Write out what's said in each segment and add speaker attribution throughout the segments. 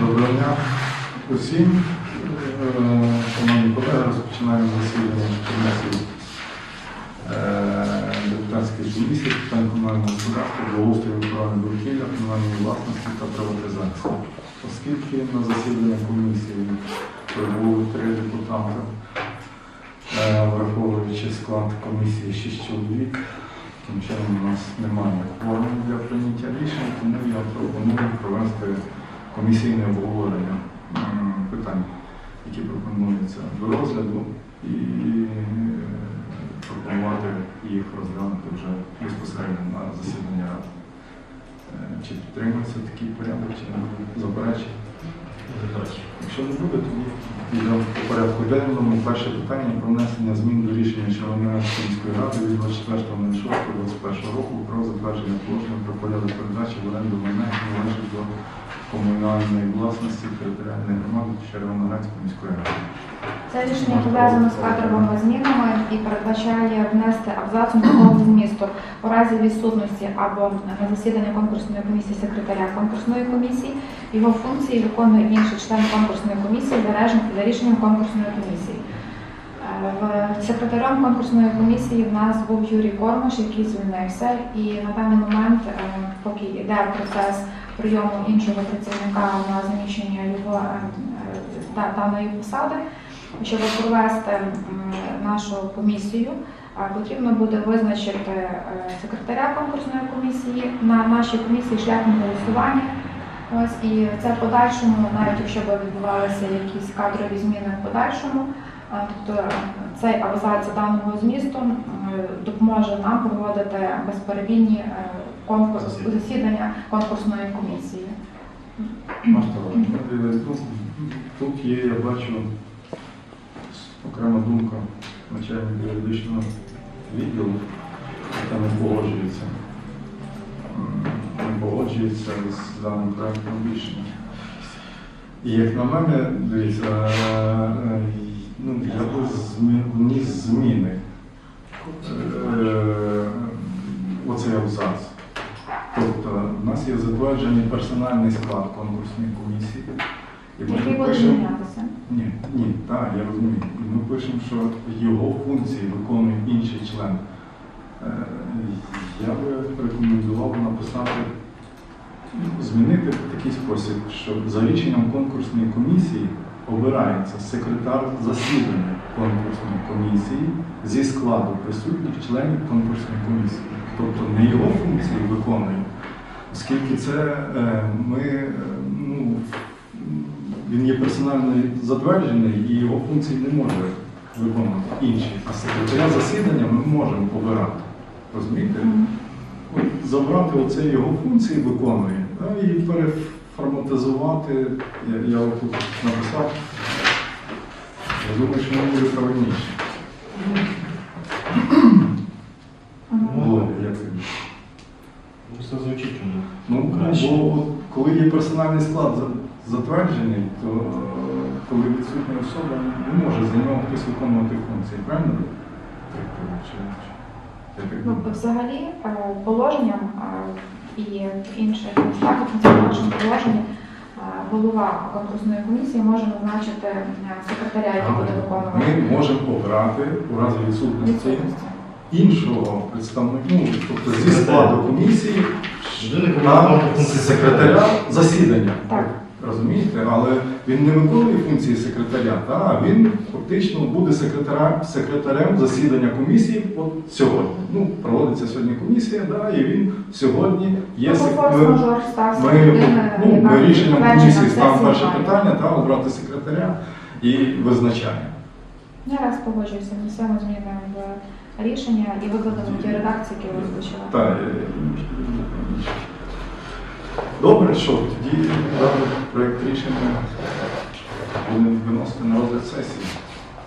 Speaker 1: Доброго дня усім. Е, Шановні колеги, розпочинаємо засідання комісії е, депутатської комісії питань комунального господарства, благоустрою охорони довкілля, комунальної власності та приватизації. Оскільки на засідання комісії прибули три депутати, е, враховуючи склад комісії 6 чоловік, тим чином у нас немає кворуму для прийняття рішень, тому я пропоную провести комісійне обговорення питань, які пропонуються до розгляду, і пропонувати їх розглянути вже безпосередньо на засіданні ради. Е, Чи підтримується такий порядок, чи не заперечень? Якщо не буде, тоді йдемо по порядку денному. Перше питання про внесення змін до рішення Червоноградської міської ради від 24.06.21 року про затвердження положення про порядок передачі в оренду майна, яке належить до комунальної власності територіальної громади Червоноградської міської ради.
Speaker 2: Це рішення пов'язано з кадровими змінами і передбачає внести абзацом такого змісту у разі відсутності або на засідання конкурсної комісії секретаря конкурсної комісії його функції виконує інший член конкурсної комісії за рішенням конкурсної комісії. Е, Секретарем конкурсної комісії в нас був Юрій Кормаш, який звільнився, і на даний момент, е, поки йде процес прийому іншого працівника на заміщення його е, даної посади, щоб провести нашу комісію, потрібно буде визначити секретаря конкурсної комісії на нашій комісії шляхом голосування. Ось і це в подальшому, навіть якщо б відбувалися якісь кадрові зміни в подальшому, тобто цей абзац даного змісту допоможе нам проводити безперебійні е, конкурс засідання конкурсної комісії.
Speaker 1: Ну, Тут є, я бачу, окрема думка начальника юридичного відділу, яка не погоджується. Погоджується з даним проектом рішення. І як на мене, дивіться, е, ну, я вніс зміни. Е, Оцей абзац. Тобто, в нас є затверджений персональний склад конкурсної комісії. І ми
Speaker 2: Який буде
Speaker 1: пишемо,
Speaker 2: змінятися?
Speaker 1: ні, ні, так, я розумію. І ми пишемо, що його функції виконує інший член. Е, Я би рекомендував написати, змінити в такий спосіб, що за рішенням конкурсної комісії обирається секретар засідання конкурсної комісії зі складу присутніх членів конкурсної комісії. Тобто не його функції виконує, оскільки це е, ми, е, ну, він є персонально затверджений і його функції не може виконувати інші. А секретаря засідання ми можемо обирати. Розумієте? От забрати оце його функції виконує і переформатизувати. Я, я тут написав. Я думаю, що воно буде правильніше.
Speaker 3: Ну, Все звучить у них.
Speaker 1: Ну,
Speaker 3: Краще.
Speaker 1: бо коли є персональний склад затверджений, то е, коли відсутня особа не може за нього хтось виконувати функції, правильно? Так, чи- чи- я так
Speaker 2: Ну, взагалі, е, положенням е, і в інших містах, в нашому положенні, голова конкурсної комісії може назначити секретаря, який буде виконувати
Speaker 1: Ми можемо обрати у разі відсутності
Speaker 2: відсутності.
Speaker 1: іншого представника, ну, тобто зі складу комісії на секретаря засідання.
Speaker 2: Так.
Speaker 1: Розумієте? Але він не виконує функції секретаря, та, а він фактично буде секретарем, секретарем засідання комісії от сьогодні. Ну, проводиться сьогодні комісія, да, і він сьогодні є
Speaker 2: Ну,
Speaker 1: сек- ми-
Speaker 2: форс-мажор стався
Speaker 1: Ми,
Speaker 2: людина,
Speaker 1: ну, ми рішенням комісії
Speaker 2: в
Speaker 1: ставимо
Speaker 2: сесії
Speaker 1: перше питання, та, обрати секретаря і визначаємо.
Speaker 2: Я раз погоджуюся, внесемо зміни в рішення і викладемо ті редакції, які ви озвучили.
Speaker 1: Та, Добре, що тоді даний проєкт рішення будемо виносити на розгляд сесії.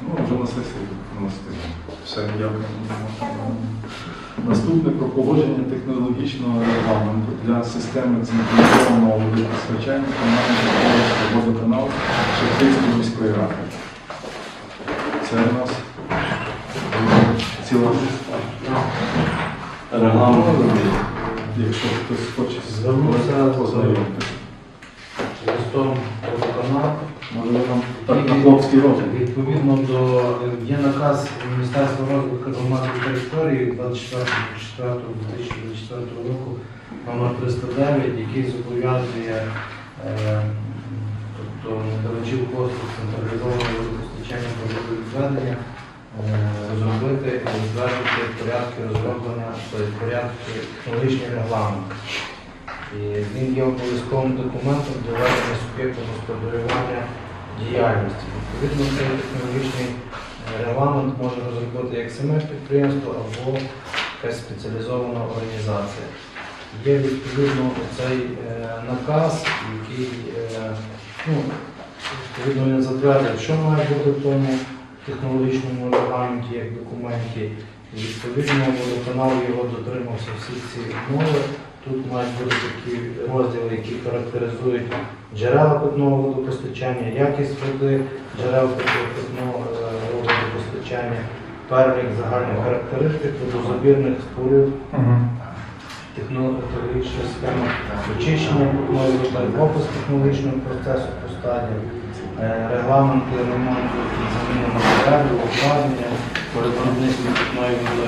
Speaker 1: Ну, вже на сесії виносити. Все, дякую. Наступне про погодження технологічного регламенту для системи централізованого водопостачання комунального водоканалу Шевчинської міської ради. Це у нас ціла
Speaker 3: Регламент.
Speaker 1: Якщо хтось хоче
Speaker 3: Звернувся
Speaker 1: познайомитися.
Speaker 3: листом
Speaker 1: так на хлопський?
Speaker 3: Відповідно до є наказ Міністерства розвитку громадської території 24.04.2024 року номер 309, який зобов'язує е, тобто надавачів послуг централізованого водопостачання та водовідведення розробити і затвердити порядки розроблення та порядки технологічний регламент. І він є обов'язковим документом для ведення суб'єкту господарювання діяльності. Відповідно, цей технологічний е, регламент може розробити як саме підприємство або якась спеціалізована організація. Є відповідно цей е, наказ, який е, ну, відповідно він затвердив, що має бути в тому технологічному регламенті як документі. І відповідно водоканал його дотримався всі ці умови. Тут мають бути такі розділи, які характеризують джерела питного водопостачання, якість води, джерел питного е, водопостачання, перелік загальних характеристик водозабірних спорів, технологічна схема очищення опис технологічного процесу по стадіях, е, регламенти ремонту і заміни матеріалів, обладнання, виробництва питної води.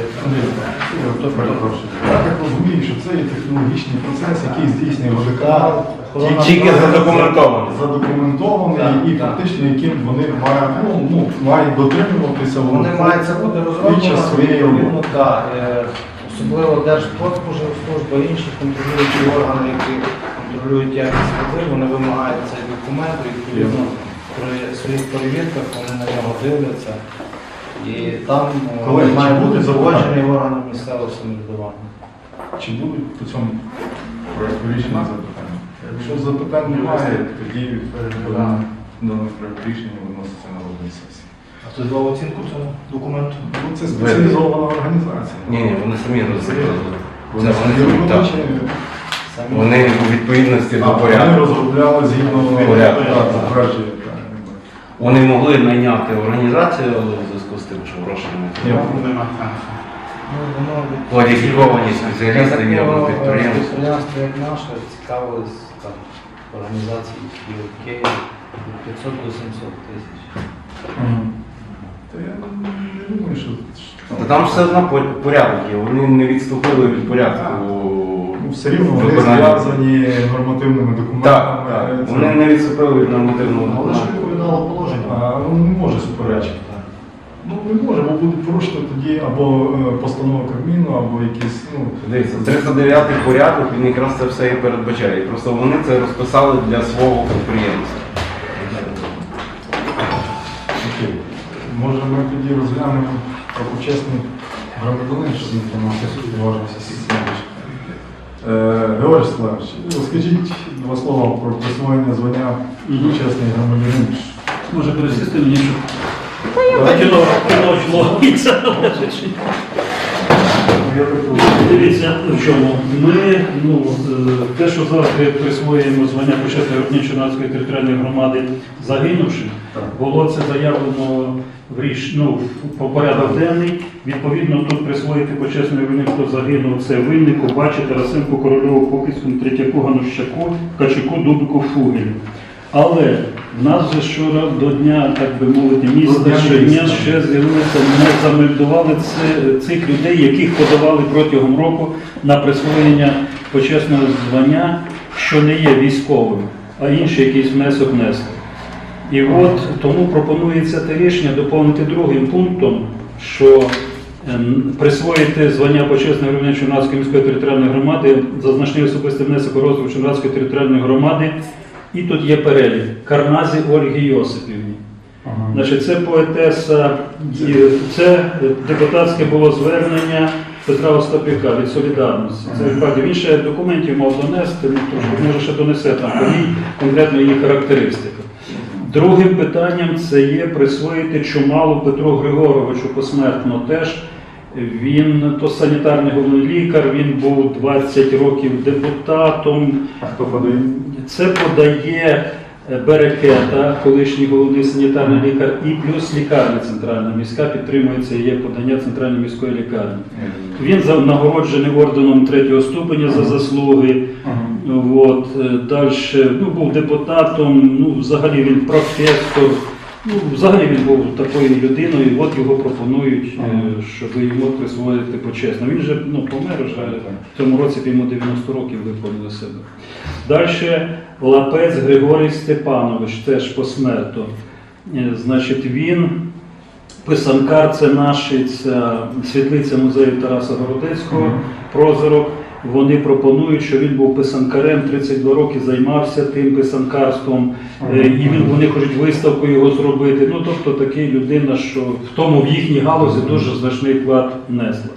Speaker 1: Я так розумію, що це є технологічний процес, який здійснює ВДК.
Speaker 4: Тільки задокументований.
Speaker 1: задокументований і фактично яким вони мають, ну, ну, мають дотримуватися
Speaker 3: Вони мають це бути розроблено,
Speaker 1: своєї роботи.
Speaker 3: е, особливо Держпродспоживслужба, інші контролюючі органи, які контролюють якість води, вони вимагають цей документ, і, відповідно при своїх перевірках вони на нього дивляться. І там е,
Speaker 1: Колеги, чи
Speaker 3: має бути
Speaker 1: будуть
Speaker 3: погоджений органом місцевого самоврядування.
Speaker 1: Чи будуть по цьому проекту рішення запитання? Якщо запитань немає, тоді
Speaker 3: Переглядаємо.
Speaker 1: дане проект рішення виноситься на розгляд сесії.
Speaker 3: А хтось дав оцінку цьому документу?
Speaker 1: Ну, це спеціалізована організація.
Speaker 4: Ні, ні, вони самі розробили.
Speaker 1: Вони
Speaker 4: Це
Speaker 1: самі
Speaker 4: вони, так.
Speaker 3: Самі?
Speaker 4: Вони у відповідності до
Speaker 1: вони
Speaker 4: порядку.
Speaker 1: розробляли згідно
Speaker 4: Порядку.
Speaker 1: так, так.
Speaker 4: Вони могли найняти організацію, але в зв'язку з тим, що грошей
Speaker 1: Ні,
Speaker 4: немає.
Speaker 3: Ну,
Speaker 4: Кваліфіковані спеціалісти
Speaker 3: е,
Speaker 4: підприємства.
Speaker 3: Підприємство, як наше, цікавились там організації, в Києві від 500 до 700 тисяч.
Speaker 1: Та я не думаю, що...
Speaker 4: Та там все одно порядок є. Вони не відступили від порядку.
Speaker 1: Ну, все рівно вони зв'язані нормативними документами.
Speaker 4: Так, так. Вони не відступили від нормативного
Speaker 3: Але ж положення.
Speaker 1: Ну, не може суперечити. Ну, не може, бо будуть порушити тоді або е, постанова Кабміну, або якісь, ну,
Speaker 4: Дивіться, 309 порядок, він якраз це все і передбачає. Просто вони це розписали для свого підприємства.
Speaker 1: окей. Може ми тоді розглянемо про почесний громадянин, щоб він там уважився сісімович. Георгій Славович, розкажіть два слова про присвоєння звання почесний громадянин.
Speaker 5: Може пересісти мені, щоб кіно, кіно йшло. І це належить.
Speaker 1: Я так розумію.
Speaker 5: Дивіться, в чому. Ми, ну, е, те, що зараз ми присвоюємо звання почесної Ротнічо-Нацької територіальної громади загинувшим, було це заявлено в ріш, ну, по порядок денний. Відповідно, тут присвоїти почесний винник, хто загинув, це виннику, Бачі, Тарасенку, Корольову, Покицькому, Третьяку, Ганущаку, Качуку, Дубику, Фугелю. Але в нас вже щора до дня, так би мовити, міста щодня ще з'явилися, ми замельдували цих людей, яких подавали протягом року на присвоєння почесного звання, що не є військовим, а інший якийсь внесок внесли. І от тому пропонується те рішення доповнити другим пунктом, що ем, присвоїти звання почесного громадянина Чернавської міської територіальної громади за значний особистий внесок у розвиток територіальної громади. І тут є перелік Карназі Ольги Йосипівні.
Speaker 1: Ага.
Speaker 5: Значить, це поетеса, це депутатське було звернення Петра Остапюка від солідарності. Це відправді він ще документів мав донести, ну трошки може ще донесе там конкретно її характеристика. Другим питанням це є присвоїти Чумалу Петру Григоровичу посмертно теж. Він то санітарний головний лікар, він був 20 років депутатом.
Speaker 1: А хто подає?
Speaker 5: Це подає е, Берекета, колишній головний санітарний лікар, і плюс лікарня центральна міська підтримується є подання центральної міської лікарні. Він нагороджений орденом третього ступеня за заслуги. От, далі ну, був депутатом, ну, взагалі він професор. Ну, взагалі він був такою людиною, і от його пропонують, е, щоб йому присвоїти почесно. Він же ну, помер вже в цьому році йому 90 років виповнили себе. Далі Лапець Григорій Степанович, теж посмертно. Е, Значить, він писанкар, це наш, світлиця музею Тараса Городецького, прозорок. Вони пропонують, що він був писанкарем, 32 роки займався тим писанкарством, е, і він, вони хочуть виставку його зробити. Ну, тобто такий людина, що в тому в їхній галузі дуже значний вклад внесла.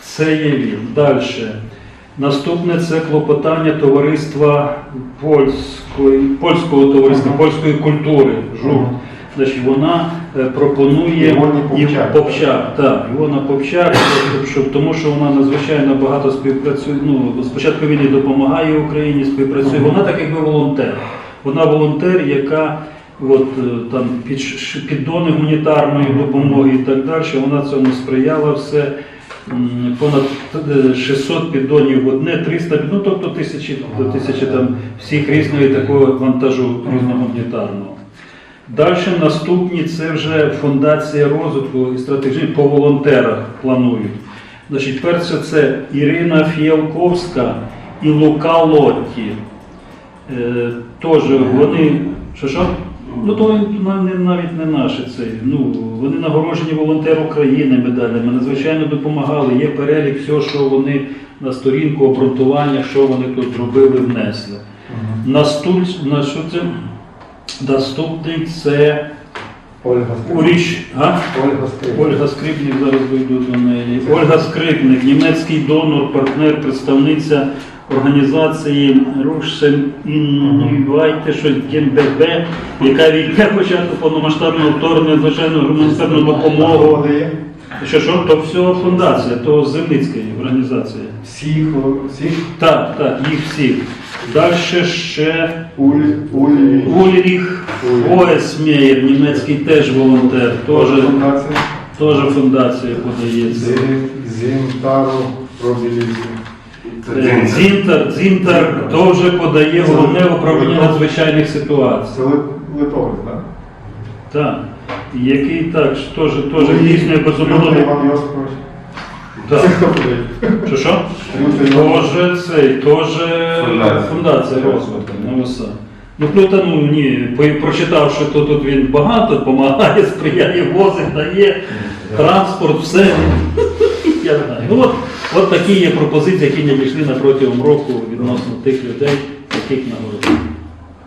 Speaker 5: Це є він. Далі. Наступне це клопотання товариства польської, польського товариства, польської культури. ЖУК. Значить, вона е, пропонує
Speaker 1: Попчак.
Speaker 5: Попчак, так, Івона Попчак, щоб, тому що вона надзвичайно багато співпрацює. Ну, спочатку війни допомагає Україні, співпрацює. Вона так якби волонтер. Вона волонтер, яка от, е, там, під, піддони гуманітарної допомоги і так далі. Вона цьому сприяла все. Понад е, 600 піддонів в одне, 300, ну тобто тисячі до тисячі там всіх різної такого вантажу різногуманітарного. Далі наступні це вже фундація розвитку і стратегії по волонтерах планують. Значить, перше це Ірина Фіялковська і Лука Лотті. Е, Теж вони. Що що? Ну то навіть не наші це. Ну, вони нагороджені волонтер України медалями, надзвичайно допомагали. Є перелік всього, що вони на сторінку обґрунтування, що вони тут зробили, внесли. Наступ, на що це? Наступний це
Speaker 1: Ольга
Speaker 5: Уріч. А?
Speaker 1: Ольга Скрипка.
Speaker 5: Ольга Скрипник, зараз вийду до неї. Ольга Скрипник, німецький донор, партнер, представниця організації Рушсен Інвайте, що ГНББ, яка від початку повномасштабного вторгнення, звичайно, гуманітарну допомогу. Що що, то все фундація, то Земницька організація.
Speaker 1: всіх, всіх
Speaker 5: Так, так, їх всіх. Далі ще
Speaker 1: Улі,
Speaker 5: Ульріх Оесмєєр, німецький теж волонтер, теж,
Speaker 1: фундація,
Speaker 5: теж фундація подається.
Speaker 1: Зінтару Робілізі.
Speaker 5: Е, Дзінтар, Дзінтар теж подає головне управління надзвичайних ситуацій.
Speaker 1: Це Литовець, так?
Speaker 5: Так. Який так, ж теж, теж
Speaker 1: Лютий
Speaker 5: безумовно.
Speaker 1: Іван Йосипович.
Speaker 5: Так. Що що? Теж цей, теж
Speaker 4: Фундація.
Speaker 5: фундація розвитку. Ну, все. Ну, Плюта, ну ні, по- прочитав, що то тут він багато допомагає, сприяє, возить, дає, транспорт, все. Я знаю. Ну от, от такі є пропозиції, які не дійшли на протягом року відносно тих людей, яких нагородили.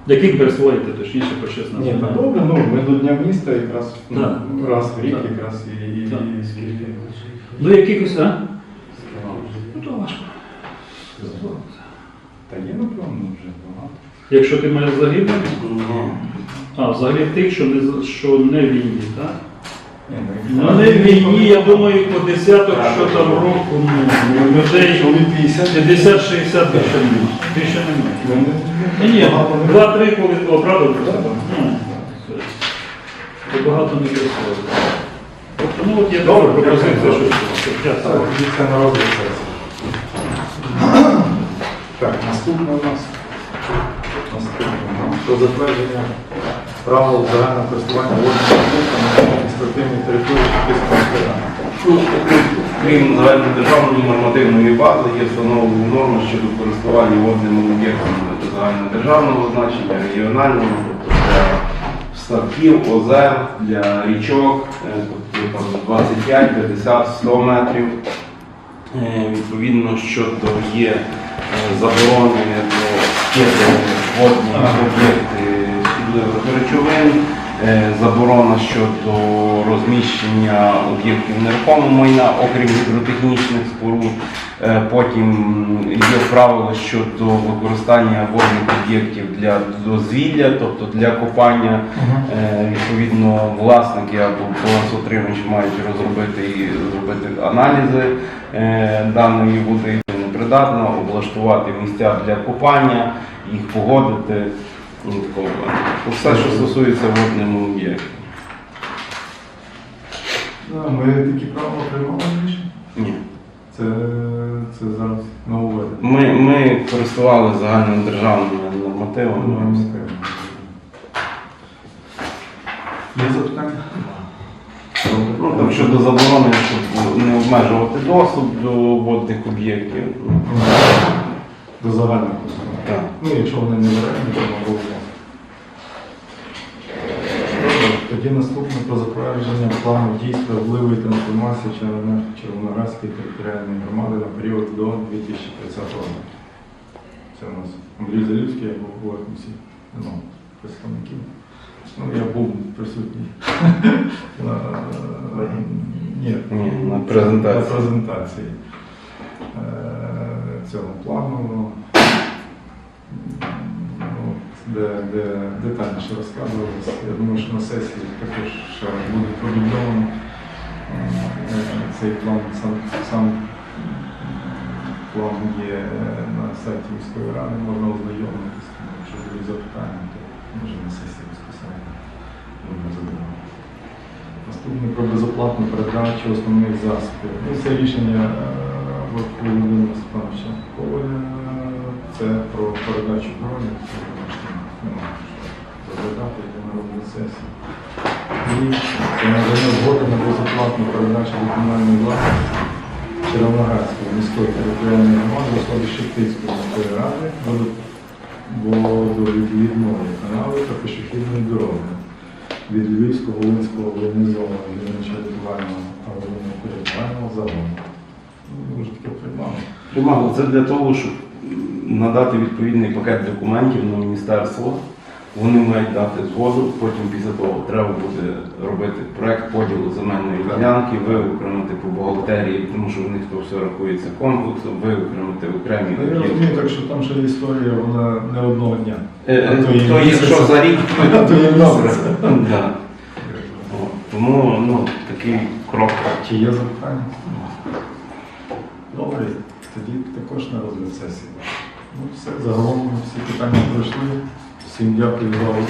Speaker 5: Яких присвоїти, точніше, почесно.
Speaker 1: Ні, так добре, ну ми до Дня міста якраз ну,
Speaker 5: Так.
Speaker 1: раз в рік
Speaker 5: Так.
Speaker 1: якраз і, і,
Speaker 5: Так.
Speaker 1: і скільки.
Speaker 5: Ну якихось, а? Ну то важко.
Speaker 1: Та є, напевно, вже багато.
Speaker 5: Якщо ти маєш загиблих, а взагалі тих, що не, що не війні, так? Ну не в війні, я думаю, по десяток, що там року, ну, людей
Speaker 1: 50.
Speaker 5: 50-60 більше немає. Більше немає.
Speaker 1: Ну, не-
Speaker 5: Ні, ні, два-три коли правда? Ну, багато не присвоїть. Ну от є така
Speaker 1: Добре,
Speaker 5: пропозиція,
Speaker 1: дякую.
Speaker 5: що щоб дякую.
Speaker 1: це на розгляд сесії. Так, наступне у нас. Наступне у нас про затвердження правил загального користування водними ресурсами на адміністративній території Чеківського району.
Speaker 4: Ну, Крім загальнодержавної нормативної бази, є встановлені норми щодо користування водними об'єктами загальнодержавного значення, регіонального, ставків, озер, для річок, е, тобто 25, 50, 100 метрів. Відповідно, Відповідно, то є заборонені заборони до скидання водні об'єкти шкідливих речовин, е, заборона щодо розміщення об'єктів нерухомого майна, окрім гідротехнічних споруд. Е, Потім є правила щодо використання водних об'єктів для дозвілля, тобто для копання. Е, Відповідно, власники або балансоутримувачі мають розробити і зробити аналізи е, даної води непридатно, облаштувати місця для купання, їх погодити. Такого. Все, що стосується водним об'єктів.
Speaker 1: Да, Ми такі правила приймали раніше.
Speaker 4: Ні.
Speaker 1: Це, це зараз нововведення.
Speaker 4: Ми, ми користувалися загальнодержавними нормативами.
Speaker 1: Є запитання?
Speaker 4: Ну, там щодо заборони, щоб не обмежувати доступ до водних об'єктів.
Speaker 1: До загального.
Speaker 4: Так.
Speaker 1: Ну, якщо вони не варені, то можливо. Тоді наступне про затвердження плану дій справедливої трансформації Червоно- Червоноградської територіальної громади на період до 2030 року. Це у нас Андрій Залівський, я був говорив всі ну, представників. Ну, я був присутній на, ні,
Speaker 4: на презентації.
Speaker 1: на презентації е, цього плану, ну, де, де детальніше розказувалося. Я думаю, що на сесії також буде продубльовано е, цей план, сам, сам план є на сайті міської ради, можна ознайомитися, якщо будуть запитання, то може на сесії безпосередньо будемо задавати. Наступне про безоплатну передачу основних засобів. Ну, це рішення е, Володимира Степановича Коваля. Це про передачу броні. Немає що розглядати йде на сесії. І це надання згоди на безоплатну передачу до комунальної власності Червоноградської міської територіальної громади в особі Шептицької міської ради водо- водовідвідної канали та пішохідної дороги від Львівського Волинського організованого гірничо-рятувального та рятувального загону. Ну, Дуже таке приймало.
Speaker 4: Приймало це для того, щоб надати відповідний пакет документів на міністерство. Вони мають дати згоду, потім після того треба буде робити проект поділу земельної ділянки, виокремити по бухгалтерії, тому що в них то все рахується комплексом, виокремити окремі.
Speaker 1: Я розумію, так що там ще історія, вона не одного дня.
Speaker 4: Е, е,
Speaker 1: то
Speaker 4: То якщо за рік,
Speaker 1: то і
Speaker 4: добре. Тому ну, такий крок.
Speaker 1: Чи є запитання? Добре, тоді також на розгляд сесії. Ну, все, загалом всі питання пройшли. Всім дякую за увагу.